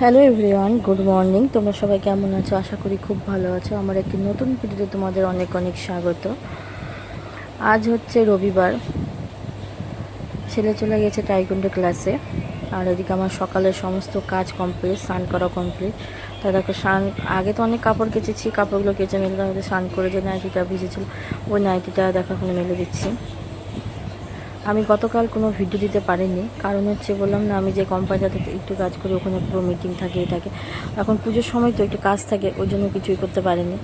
Hello everyone, good morning. তোমরা সবাই কেমন আছো? আশা করি খুব ভালো আছো। আমার একটি নতুন ভিডিওতে তোমাদের অনেক অনেক স্বাগত। আজ হচ্ছে রবিবার। ছেলে চলে গেছে টাইকুন্ডো ক্লাসে আর এদিকে আমার সকালের সমস্ত কাজ কমপ্লিট স্নান করা কমপ্লিট তা দেখো, স্নান, আগে তো অনেক কাপড় কেচেছি, কাপড়গুলো কেচে মেলে তারপরে স্নান করে যে নাইটিটা ভিজেছিল, ওই নাইটিটা দেখো এখন মেলে দিচ্ছি। গতকাল কোনো ভিডিও দিতে পারিনি। কারণ হচ্ছে বললাম না, আমি যে কোম্পানিটাতে একটু কাজ করি, ওখানে পুরো মিটিং থাকে এই থাকে। এখন পুজোর সময় তো একটু কাজ থাকে, ওই জন্য কিছুই করতে পারিনি।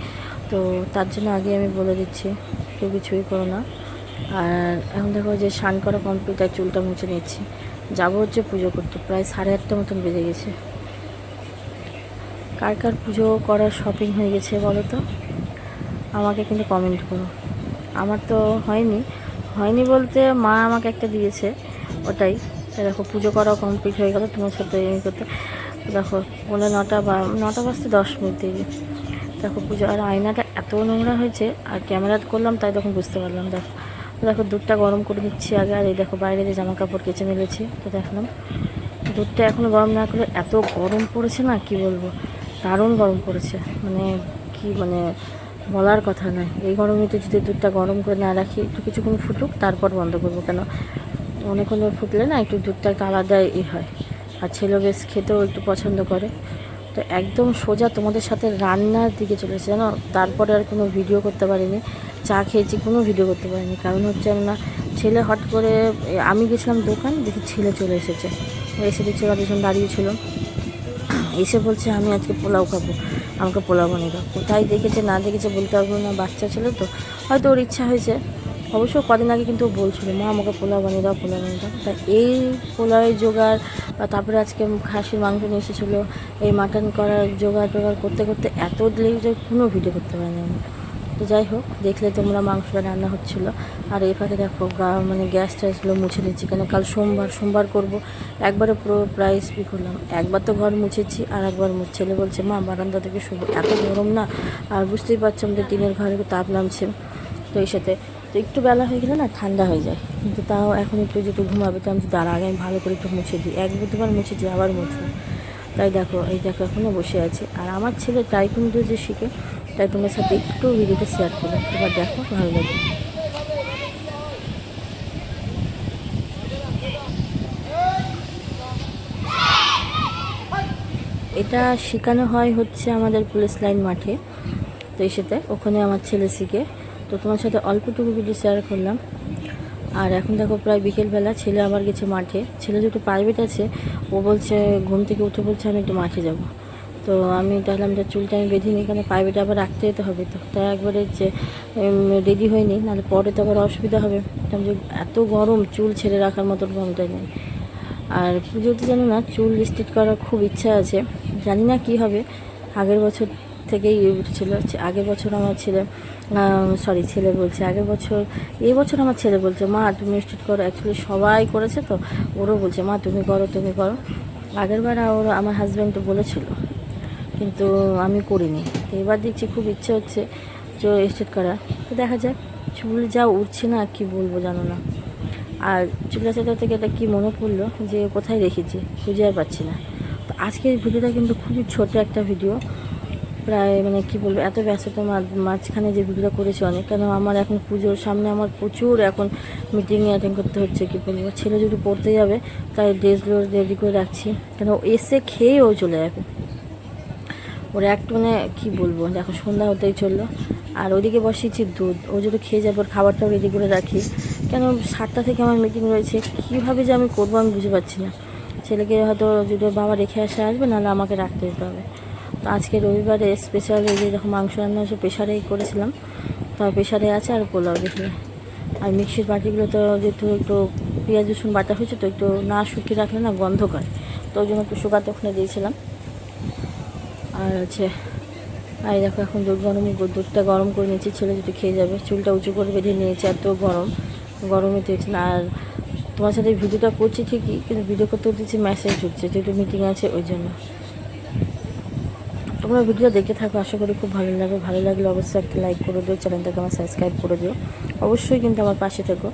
তো তার জন্য আগে আমি বলে দিচ্ছি, কেউ কিছুই করো না। আর এখন দেখো যে স্নান করা কম্পিউটার চুলটা মুছে নিচ্ছি যাব হচ্ছে পুজো করতে, প্রায় সাড়ে আটটা মতন বেজে গেছে। কার কার পুজো করার শপিং হয়ে গেছে বলো তো? আমাকে কিন্তু কমেন্ট করো। আমার তো হয়নি। হয়নি বলতে মা আমাকে একটা দিয়েছে, ওটাই। দেখো, পুজো করাও কমপ্লিট হয়ে গেল, তোমার সাথে এই করতে দেখো, বলে নটা বা নটা বাজতে দশ মিনিট দেরি। দেখো, পুজো আর আয়নাটা এত নোংরা হয়েছে, আর ক্যামেরা করলাম, তাই তখন বুঝতে পারলাম, দেখো। দেখো, দুধটা গরম করে দিচ্ছি আগে, আর এই দেখো, বাইরে যে জামা কাপড় কেচে মেলেছি, তো দেখলাম। দুধটা এখনও গরম না করে এত গরম পড়েছে না, কি বলব? দারুণ গরম পড়েছে মানে কি মানে বলার কথা নয়। এই গরমেতে যদি দুধটা গরম করে না রাখি, একটু কিছুক্ষণ ফুটুক, তারপর বন্ধ করব কেন? অনেকক্ষণ ফুটলে না একটু দুধটা একটা আলাদা ই হয়। আর ছেলে বেশ খেতেও একটু পছন্দ করে। তো একদম সোজা তোমাদের সাথে রান্নার দিকে চলেছে জানো? তারপরে আর কোনো ভিডিও করতে পারিনি। চা খেয়েছি, কোনো ভিডিও করতে পারিনি। কারণ হচ্ছে না, ছেলে হট করে আমি গেছিলাম দোকান, দেখি ছেলে চলে এসেছে। এসে দেখছি ওরা দুজন দাঁড়িয়েছিল এসে বলছে, আমি আজকে পোলাও খাব। আমাকে পোলাও বানিয়ে দাও। কোথায় দেখেছে, না দেখেছে বলতে পারব না, বাচ্চা ছিল তো। হয়তো ওর ইচ্ছা হয়েছে। অবশ্য কদিন আগে কিন্তু বলছিল, মা, আমাকে পোলাও বানিয়ে দাও, পোলাও বানিয়ে দাও। তা এই পোলাওয়ের জোগাড় তারপরে আজকে খাসির মাংস নিয়ে এসেছিল, এই মাটন করার জোগাড় টোগাড় করতে করতে এত দিলেই যে কোনো ভিডিও করতে পারিনি আমি। তো যাই হোক, দেখলে তোমরা মাংসটা রান্না হচ্ছিল। আর ফাঁকে দেখো মানে গ্যাস ট্যাসগুলো মুছে নিচ্ছি। কেন কাল সোমবার সোমবার করব। একবারে পুরো প্রায় স্পিক করলাম। একবার তো ঘর মুছেছি, আর একবার ছেলে বলছে, মা, বারান্দা থেকে শুভ এত গরম না? আর বুঝতেই পারছি আমাদের টিনের ঘরে তাপ নামছে। তো এই সাথে, তো একটু বেলা হয়ে গেলে না ঠান্ডা হয়ে যায়। কিন্তু তাও এখন একটু যেটু ঘুমাবে, তো আমি দাঁড়া, আগে আমি ভালো করে একটু মুছে দিই। এক দুবার মুছেছি, আবার মুছলাম। তাই দেখো, এই দেখো এখনও বসে আছে। আর আমার ছেলে টাইকুন্ডো যে শিখে তাই তোমার সাথে একটু ভিডিওটা শেয়ার করো এবার দেখো, ভালো লাগে এটা শেখানো হয় হচ্ছে আমাদের পুলিশ লাইন মাঠে, তো এসেতে ওখানে আমার ছেলে শিখে। তো তোমার সাথে অল্পটুকু ভিডিও শেয়ার করলাম। আর এখন দেখো প্রায় বিকেলবেলা, ছেলে আবার গেছে মাঠে। ছেলে যেহেতু প্রাইভেট আছে, ও বলছে, ঘুম থেকে উঠে বলছে, আমি একটু মাঠে যাব। তো আমি তাহলে আমি চুলটা আমি বেঁধে নিই এখানে প্রাইভেটে আবার রাখতে যেতে হবে তো তাই একবারে যে রেডি হয়নি, নাহলে পরে তো আবার অসুবিধা হবে। যে এত গরম, চুল ছেড়ে রাখার মতো গরমটাই নেই। আর পুজোতে জানো না, চুল স্ট্রেট করার খুব ইচ্ছা আছে। জানি না কি হবে। আগের বছর থেকেই উঠেছিল। আগের বছর আমার ছেলে সরি ছেলে বলছে, আগের বছর এই বছর আমার ছেলে বলছে, মা, তুমি স্ট্রেট করো। অ্যাকচুয়ালি সবাই করেছে তো, ওরও বলছে, মা, তুমি করো তুমি করো। আগেরবার ওর, আমার হাজব্যান্ড তো বলেছিল কিন্তু আমি করিনি। এবার দেখছি খুব ইচ্ছে হচ্ছে যে স্ট্রেট করা। তো দেখা যাক, চুল যা উঠছে না, কি বলব জানো না। আর চুলা চাটা থেকে এটা কী মনে পড়ল যে কোথায় রেখেছি, খুঁজে আর পাচ্ছি না। তো আজকের ভিডিওটা কিন্তু খুবই ছোট একটা ভিডিও। প্রায় মানে কি বলব, এত ব্যস্ততা মা- মাঝখানে যে ভিডিওটা করেছি অনেক। কেন আমার এখন পুজোর সামনে আমার প্রচুর এখন মিটিংয়ে অ্যাটেন্ড করতে হচ্ছে কি বলব। ছেলে যদি পড়তে যাবে, তাই ড্রেসগুলো রেডি করে রাখছি। কেন এসে খেয়ে ও চলে যাবে। ওরা একটু মানে কী বলব, দেখো সন্ধ্যা হতেই চলল। আর ওদিকে বসিয়েছি দুধ। ও যদি খেয়ে যাবে খাবারটাও রেডি করে রাখি। কেন, সাতটা থেকে আমার মিটিং রয়েছে। কীভাবে যে আমি করব আমি বুঝতে পারছি না। ছেলেকে হয়তো যদি বাবা রেখে আসে, আসবে, নাহলে আমাকে রাখতে যেতে হবে। তো আজকে রবিবারে স্পেশাল এই যে যখন মাংস রান্না হচ্ছে প্রেশারেই করেছিলাম। তো প্রেশারে আছে আর পোলাও দেখি। আর মিক্সির বাটিগুলো তো যেহেতু একটু পেঁয়াজ, রসুন বাটা হয়েছে, তো একটু না শুকিয়ে রাখলে না গন্ধ করে তো ওই জন্য একটু শুকাতে ওখানে দিয়েছিলাম। আর হচ্ছে আর দেখো, এখন দুধ গরম দুধটা গরম করে নিয়েছি, ছেলে যদি খেয়ে যাবে। চুলটা উঁচু করে বেঁধে নিয়েছে, এত গরম। গরমে তো না, আর তোমার সাথে ভিডিওটা করছি ঠিকই, কিন্তু ভিডিও করতে দিচ্ছি মেসেজ ঢুকছে, যেহেতু মিটিং আছে, ওই জন্য। তোমরা ভিডিও দেখে থাকো, আশা করি খুব ভালো লাগবে। ভালো লাগলে অবশ্যই একটা লাইক করে দিও, চ্যানেলটাকে আমার সাবস্ক্রাইব করে দিও। অবশ্যই কিন্তু আমার পাশে থেকো।